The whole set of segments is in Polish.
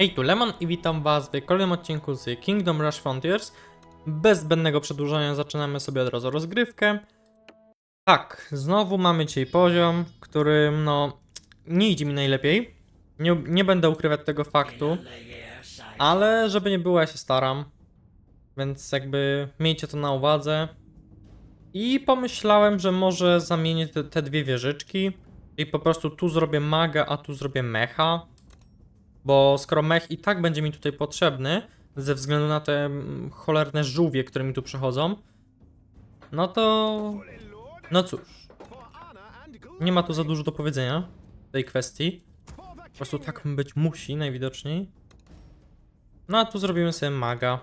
Hej, tu Lemon i witam was w kolejnym odcinku z Kingdom Rush Frontiers. Bez zbędnego przedłużania zaczynamy sobie od razu rozgrywkę. Tak, znowu mamy dzisiaj poziom, którym no nie idzie mi najlepiej. Nie, nie będę ukrywać tego faktu, ale żeby nie było, ja się staram. Więc jakby miejcie to na uwadze. I pomyślałem, że może zamienię te, te dwie wieżyczki. I po prostu tu zrobię maga, a tu zrobię mecha. Bo skoro mech i tak będzie mi tutaj potrzebny, ze względu na te mm, cholerne żółwie, które mi tu przychodzą, no to. No cóż. Nie ma tu za dużo do powiedzenia w tej kwestii. Po prostu tak być musi, najwidoczniej. No a tu zrobimy sobie maga.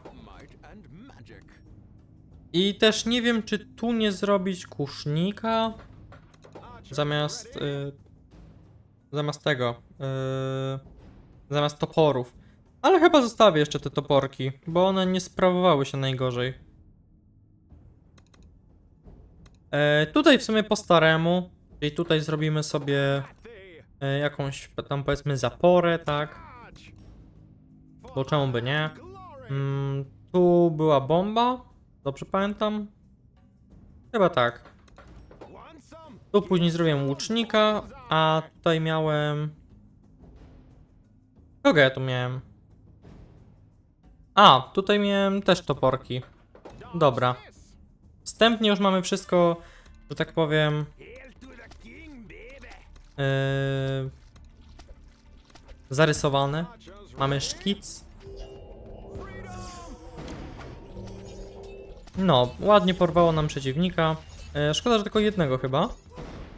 I też nie wiem, czy tu nie zrobić kusznika zamiast. Y, zamiast tego. Y, zamiast toporów. Ale chyba zostawię jeszcze te toporki, bo one nie sprawowały się najgorzej. E, tutaj w sumie po staremu, czyli tutaj zrobimy sobie e, jakąś tam powiedzmy zaporę, tak? Bo czemu by nie? Mm, tu była bomba, dobrze pamiętam? Chyba tak. Tu później zrobiłem łucznika, a tutaj miałem... Kogo ja tu miałem? A, tutaj miałem też toporki. Dobra. Wstępnie już mamy wszystko, że tak powiem... Yy, zarysowane. Mamy szkic. No, ładnie porwało nam przeciwnika. E, szkoda, że tylko jednego chyba.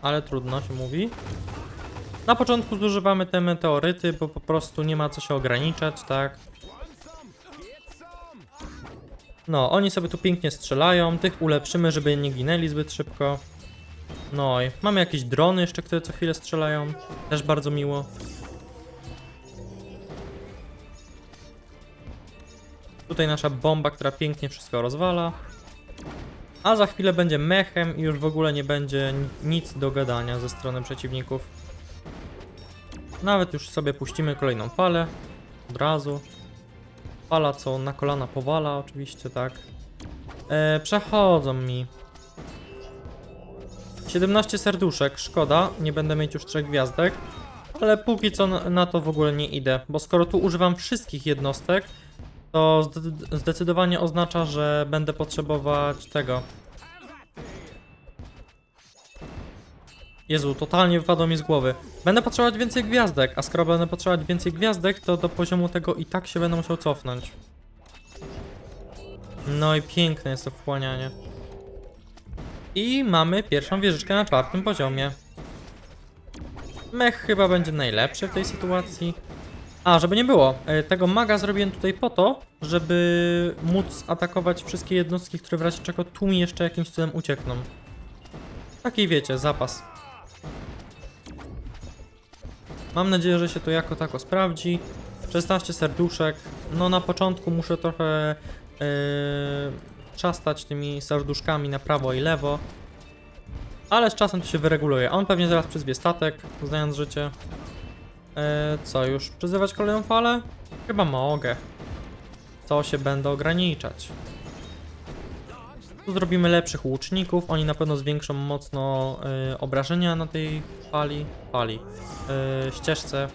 Ale trudno się mówi. Na początku zużywamy te meteoryty, bo po prostu nie ma co się ograniczać, tak? No, oni sobie tu pięknie strzelają, tych ulepszymy, żeby nie ginęli zbyt szybko. No i mamy jakieś drony jeszcze, które co chwilę strzelają. Też bardzo miło. Tutaj nasza bomba, która pięknie wszystko rozwala. A za chwilę będzie mechem i już w ogóle nie będzie ni- nic do gadania ze strony przeciwników. Nawet już sobie puścimy kolejną falę. Od razu. Fala, co na kolana powala, oczywiście, tak. E, przechodzą mi. 17 serduszek, szkoda. Nie będę mieć już trzech gwiazdek. Ale póki co na, to w ogóle nie idę, bo skoro tu używam wszystkich jednostek, to zde- zdecydowanie oznacza, że będę potrzebować tego. Jezu, totalnie wypadło mi z głowy. Będę potrzebować więcej gwiazdek, a skoro będę potrzebować więcej gwiazdek, to do poziomu tego i tak się będę musiał cofnąć. No i piękne jest to wchłanianie. I mamy pierwszą wieżyczkę na czwartym poziomie. Mech chyba będzie najlepszy w tej sytuacji. A, żeby nie było, e, tego maga zrobiłem tutaj po to, żeby móc atakować wszystkie jednostki, które w razie czego mi jeszcze jakimś cudem uciekną. Taki wiecie, zapas. Mam nadzieję, że się to jako tako sprawdzi. 16 serduszek. No na początku muszę trochę yy, tymi serduszkami na prawo i lewo. Ale z czasem to się wyreguluje. On pewnie zaraz przyzwie statek, znając życie. E, co, już przyzywać kolejną falę? Chyba mogę. Co się będę ograniczać. Tu zrobimy lepszych łuczników. Oni na pewno zwiększą mocno e, obrażenia na tej fali. Fali. E, ścieżce.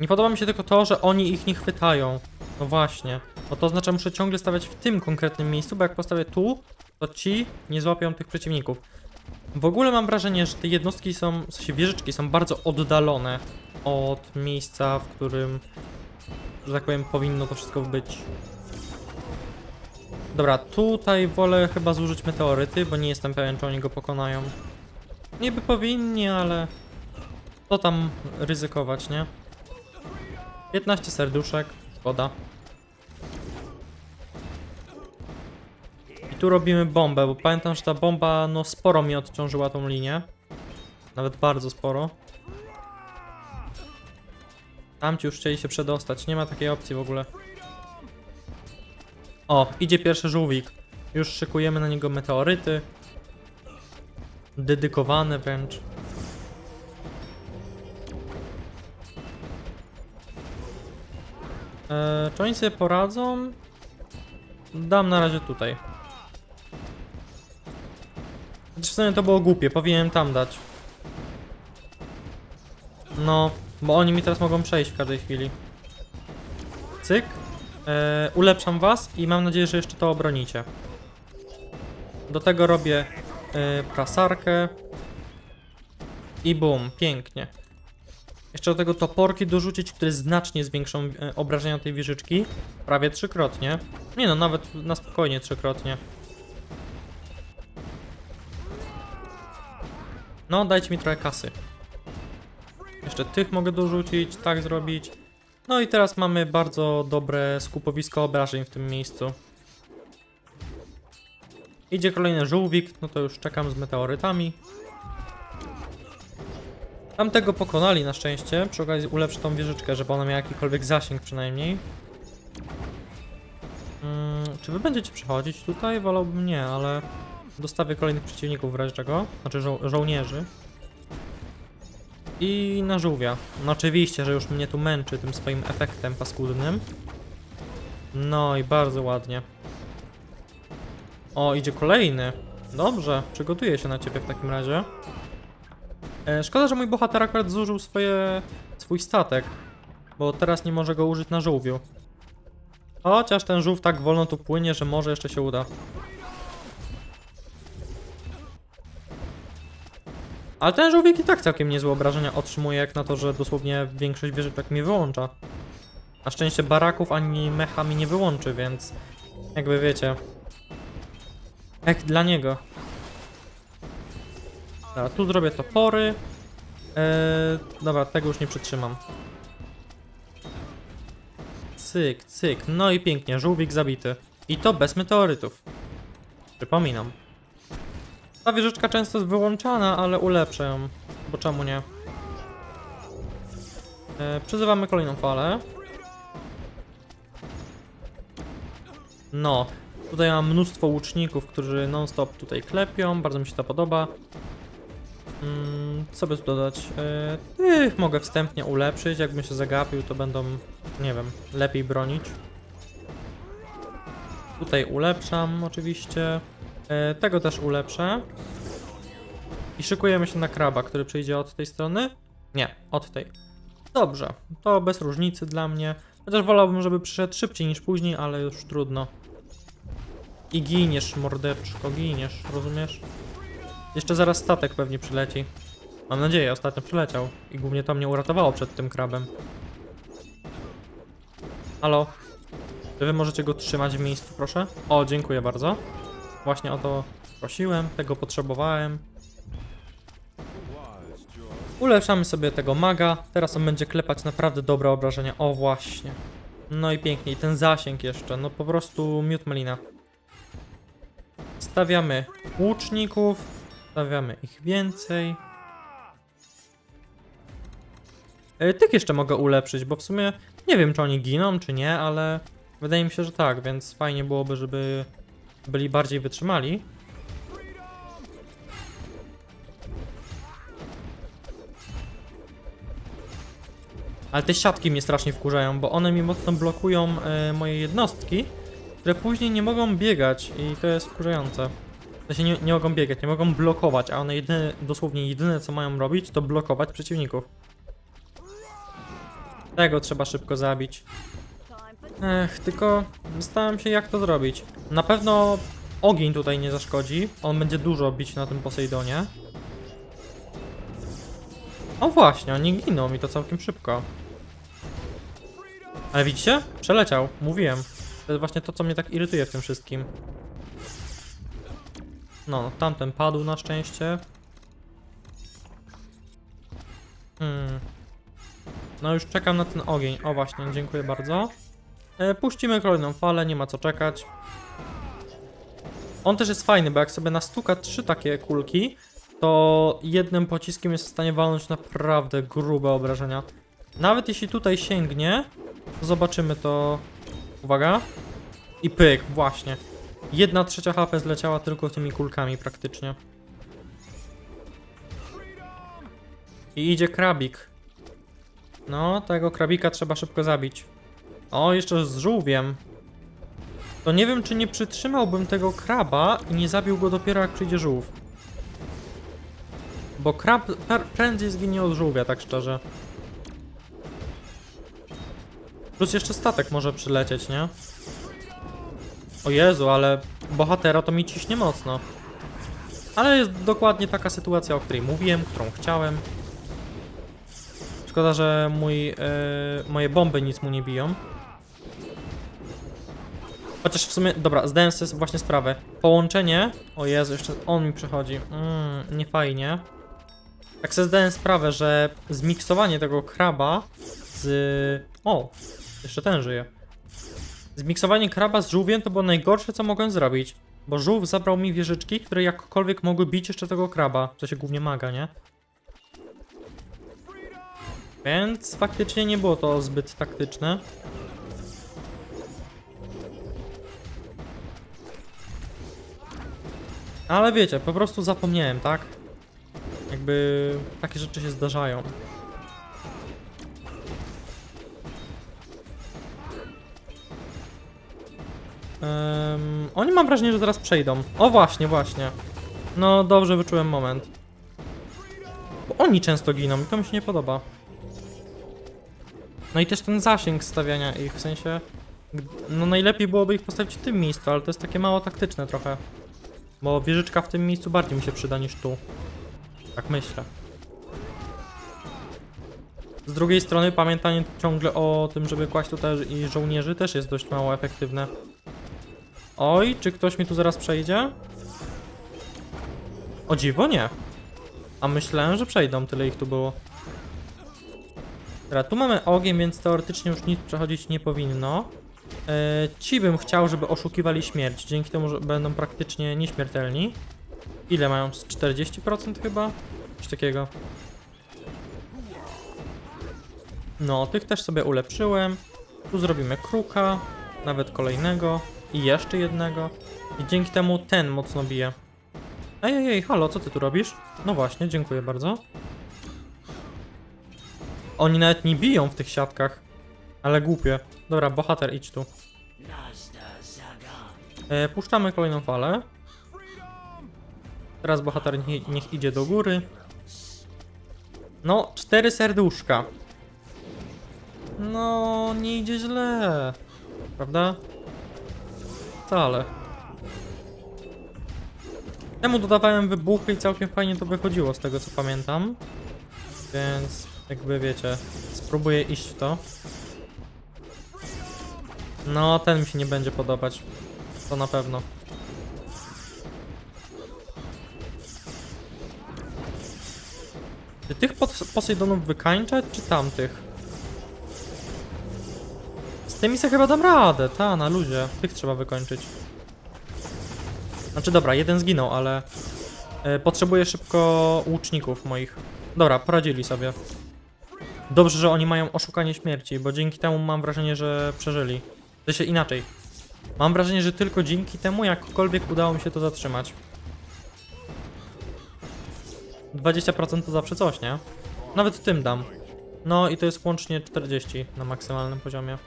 Nie podoba mi się tylko to, że oni ich nie chwytają. No właśnie. Bo to oznacza, że muszę ciągle stawiać w tym konkretnym miejscu, bo jak postawię tu, to ci nie złapią tych przeciwników. W ogóle mam wrażenie, że te jednostki są, w sensie wieżyczki są bardzo oddalone od miejsca, w którym, że tak powiem, powinno to wszystko być. Dobra, tutaj wolę chyba zużyć meteoryty, bo nie jestem pewien, czy oni go pokonają. Niby powinni, ale to tam ryzykować, nie? 15 serduszek, szkoda. I tu robimy bombę, bo pamiętam, że ta bomba no sporo mi odciążyła tą linię. Nawet bardzo sporo. Tamci już chcieli się przedostać, nie ma takiej opcji w ogóle. O, idzie pierwszy żółwik. Już szykujemy na niego meteoryty. Dedykowane wręcz. Eee, czy oni sobie poradzą? Dam na razie tutaj. Znaczy w sumie to było głupie, powinienem tam dać. No, bo oni mi teraz mogą przejść w każdej chwili. Cyk. E, ulepszam was i mam nadzieję, że jeszcze to obronicie. Do tego robię e, prasarkę. I bum, pięknie. Jeszcze do tego toporki dorzucić, które znacznie zwiększą e, obrażenia tej wieżyczki. Prawie trzykrotnie. Nie no, nawet na spokojnie trzykrotnie. No, dajcie mi trochę kasy. Jeszcze tych mogę dorzucić, tak zrobić. No i teraz mamy bardzo dobre skupowisko obrażeń w tym miejscu. Idzie kolejny żółwik, no to już czekam z meteorytami. Tamtego pokonali na szczęście, przy okazji ulepszę tą wieżyczkę, żeby ona miała jakikolwiek zasięg przynajmniej. Mm, czy wy będziecie przechodzić tutaj? Wolałbym nie, ale dostawię kolejnych przeciwników w razie czego, znaczy żo żołnierzy. I na żółwia. No oczywiście, że już mnie tu męczy tym swoim efektem paskudnym. No i bardzo ładnie. O, idzie kolejny. Dobrze, przygotuję się na ciebie w takim razie. E, szkoda, że mój bohater akurat zużył swoje, swój statek, bo teraz nie może go użyć na żółwiu. Chociaż ten żółw tak wolno tu płynie, że może jeszcze się uda. Ale ten żółwik i tak całkiem niezłe obrażenia otrzymuje, jak na to, że dosłownie większość wieżyczek mi wyłącza. Na szczęście baraków ani mecha mi nie wyłączy, więc jakby wiecie. Jak dla niego. Dobra, tu zrobię topory. Eee, dobra, tego już nie przytrzymam. Cyk, cyk. No i pięknie, żółwik zabity. I to bez meteorytów. Przypominam. Ta wieżyczka często jest wyłączana, ale ulepszę ją. Bo czemu nie? E, przyzywamy kolejną falę. No, tutaj mam mnóstwo łuczników, którzy non-stop tutaj klepią. Bardzo mi się to podoba. Mm, co by tu dodać? Tych mogę wstępnie ulepszyć. Jakbym się zagapił, to będą, nie wiem, lepiej bronić. Tutaj ulepszam oczywiście. E, tego też ulepszę. I szykujemy się na kraba, który przyjdzie od tej strony? Nie, od tej. Dobrze, to bez różnicy dla mnie. Chociaż wolałbym, żeby przyszedł szybciej niż później, ale już trudno. I giniesz, mordeczko, giniesz, rozumiesz? Jeszcze zaraz statek pewnie przyleci. Mam nadzieję, ostatnio przyleciał. I głównie to mnie uratowało przed tym krabem. Halo? Czy wy możecie go trzymać w miejscu, proszę? O, dziękuję bardzo. Właśnie o to prosiłem, tego potrzebowałem. Ulepszamy sobie tego maga. Teraz on będzie klepać naprawdę dobre obrażenia. O, właśnie. No i pięknie. I ten zasięg jeszcze. No po prostu miód malina. Stawiamy łuczników. Stawiamy ich więcej. E, Tych jeszcze mogę ulepszyć, bo w sumie nie wiem, czy oni giną, czy nie, ale wydaje mi się, że tak, więc fajnie byłoby, żeby byli bardziej wytrzymali. Ale te siatki mnie strasznie wkurzają, bo one mi mocno blokują e, moje jednostki, które później nie mogą biegać i to jest wkurzające. W sensie nie, nie mogą biegać, nie mogą blokować, a one jedyne, dosłownie jedyne co mają robić, to blokować przeciwników. Tego trzeba szybko zabić. Ech, tylko zastanawiam się jak to zrobić. Na pewno ogień tutaj nie zaszkodzi. On będzie dużo bić na tym Posejdonie. O właśnie, oni giną i to całkiem szybko. Ale widzicie? Przeleciał, mówiłem. To jest właśnie to, co mnie tak irytuje w tym wszystkim. No, tamten padł na szczęście. Hmm. No już czekam na ten ogień. O właśnie, dziękuję bardzo. E, puścimy kolejną falę, nie ma co czekać. On też jest fajny, bo jak sobie nastuka trzy takie kulki, to jednym pociskiem jest w stanie walnąć naprawdę grube obrażenia. Nawet jeśli tutaj sięgnie, zobaczymy to. Uwaga. I pyk, właśnie. Jedna trzecia HP zleciała tylko tymi kulkami praktycznie. I idzie krabik. No, tego krabika trzeba szybko zabić. O, jeszcze z żółwiem. To nie wiem, czy nie przytrzymałbym tego kraba i nie zabił go dopiero jak przyjdzie żółw. Bo krab prędzej zginie od żółwia, tak szczerze. Plus jeszcze statek może przylecieć, nie? O Jezu, ale bohatera to mi ciśnie mocno. Ale jest dokładnie taka sytuacja, o której mówiłem, którą chciałem. Szkoda, że mój, e, moje bomby nic mu nie biją. Chociaż w sumie, dobra, zdałem sobie właśnie sprawę. Połączenie, o Jezu, jeszcze on mi przychodzi. Mm, nie fajnie. Tak sobie zdałem sprawę, że zmiksowanie tego kraba z... O, jeszcze ten żyje. Zmiksowanie kraba z żółwiem to było najgorsze, co mogłem zrobić. Bo żółw zabrał mi wieżyczki, które jakkolwiek mogły bić jeszcze tego kraba. Co się głównie maga, nie? Więc faktycznie nie było to zbyt taktyczne. Ale wiecie, po prostu zapomniałem, tak? Jakby takie rzeczy się zdarzają. Em, oni mam wrażenie, że zaraz przejdą. O właśnie, właśnie. No dobrze wyczułem moment. Bo oni często giną i to mi się nie podoba. No i też ten zasięg stawiania ich, w sensie... No najlepiej byłoby ich postawić w tym miejscu, ale to jest takie mało taktyczne trochę. Bo wieżyczka w tym miejscu bardziej mi się przyda niż tu. Tak myślę. Z drugiej strony pamiętanie ciągle o tym, żeby kłaść tutaj i żołnierzy też jest dość mało efektywne. Oj, czy ktoś mi tu zaraz przejdzie? O dziwo nie. A myślałem, że przejdą, tyle ich tu było. Dobra, tu mamy ogień, więc teoretycznie już nic przechodzić nie powinno. E, ci bym chciał, żeby oszukiwali śmierć, dzięki temu, że będą praktycznie nieśmiertelni. Ile mają? Z 40% chyba? Coś takiego. No, tych też sobie ulepszyłem. Tu zrobimy kruka, nawet kolejnego i jeszcze jednego. I dzięki temu ten mocno bije. Ej, ej, ej, halo, co ty tu robisz? No właśnie, dziękuję bardzo. Oni nawet nie biją w tych siatkach. Ale głupie. Dobra, bohater, idź tu. E, puszczamy kolejną falę. Teraz bohater niech, niech idzie do góry. No, cztery serduszka. No, nie idzie źle. Prawda? Wcale. Temu dodawałem wybuchy i całkiem fajnie to wychodziło z tego co pamiętam. Więc jakby wiecie, spróbuję iść w to. No, ten mi się nie będzie podobać. To na pewno. Czy tych Pos- Posejdonów wykańczać, czy tamtych? Z tymi sobie chyba dam radę, ta, na luzie. Tych trzeba wykończyć. Znaczy dobra, jeden zginął, ale... E, potrzebuję szybko łuczników moich. Dobra, poradzili sobie. Dobrze, że oni mają oszukanie śmierci, bo dzięki temu mam wrażenie, że przeżyli. To się inaczej. Mam wrażenie, że tylko dzięki temu jakkolwiek udało mi się to zatrzymać. 20% to zawsze coś, nie? Nawet tym dam. No i to jest łącznie 40 na maksymalnym poziomie.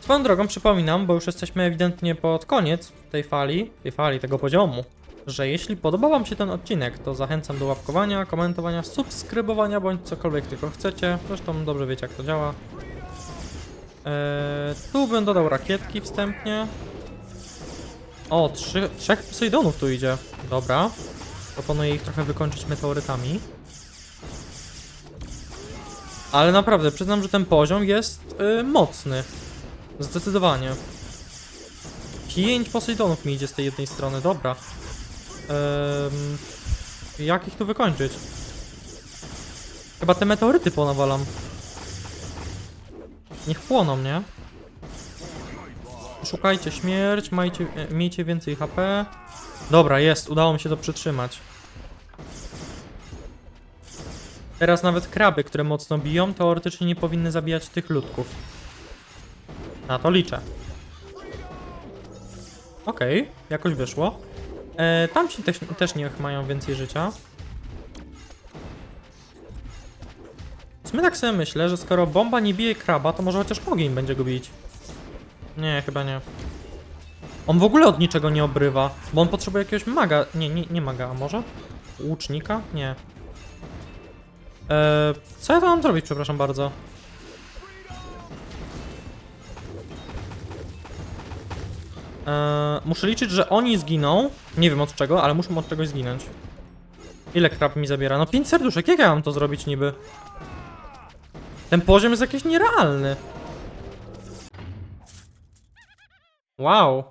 Swoją drogą przypominam, bo już jesteśmy ewidentnie pod koniec tej fali, tej fali, tego poziomu, że jeśli podobał Wam się ten odcinek, to zachęcam do łapkowania, komentowania, subskrybowania bądź cokolwiek tylko chcecie. Zresztą dobrze wiecie jak to działa. Eee, tu bym dodał rakietki wstępnie. O, trzy, trzech Poseidonów tu idzie. Dobra. Proponuję ich trochę wykończyć meteorytami. Ale naprawdę, przyznam, że ten poziom jest y, mocny. Zdecydowanie. Pięć Poseidonów mi idzie z tej jednej strony, dobra. Ehm, jak ich tu wykończyć? Chyba te meteoryty ponawalam. Niech płoną, nie? Szukajcie śmierć, majcie, e, miejcie więcej HP. Dobra, jest, udało mi się to przytrzymać. Teraz nawet kraby, które mocno biją, teoretycznie nie powinny zabijać tych ludków. Na to liczę. Okej, jakoś wyszło. E, tamci też, też niech mają więcej życia. Sumie tak sobie myślę, że skoro bomba nie bije kraba, to może chociaż ogień będzie go bić. Nie, chyba nie. On w ogóle od niczego nie obrywa, bo on potrzebuje jakiegoś maga. Nie, nie, nie maga, a może? Łucznika? Nie. Eee, co ja to mam zrobić, przepraszam bardzo? Eee, muszę liczyć, że oni zginą. Nie wiem od czego, ale muszą od czegoś zginąć. Ile krab mi zabiera? No 5 serduszek, jak ja mam to zrobić niby? Ten poziom jest jakiś nierealny. Wow.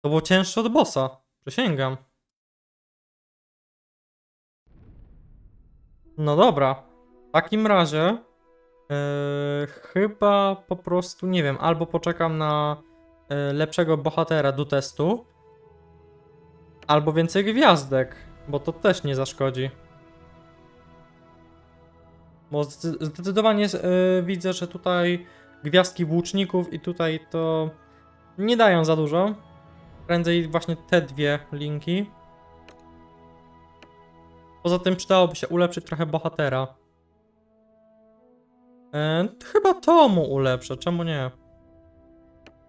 To było cięższe od bossa. Przysięgam. No dobra. W takim razie yy, chyba po prostu nie wiem, albo poczekam na yy, lepszego bohatera do testu, albo więcej gwiazdek, bo to też nie zaszkodzi. Bo zde- zdecydowanie yy, widzę, że tutaj gwiazdki włóczników i tutaj to nie dają za dużo. Prędzej właśnie te dwie linki. Poza tym przydałoby się ulepszyć trochę bohatera. E, chyba to mu ulepszę, czemu nie?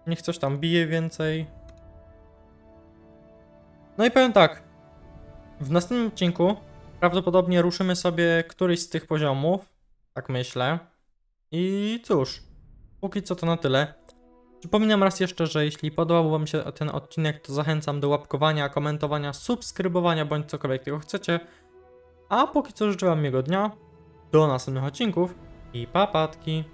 Niech coś tam bije więcej. No i powiem tak. W następnym odcinku prawdopodobnie ruszymy sobie któryś z tych poziomów. Tak myślę. I cóż, póki co to na tyle. Przypominam raz jeszcze, że jeśli podobał Wam się ten odcinek, to zachęcam do łapkowania, komentowania, subskrybowania bądź cokolwiek tego chcecie. A póki co życzę Wam miłego dnia, do następnych odcinków i papatki.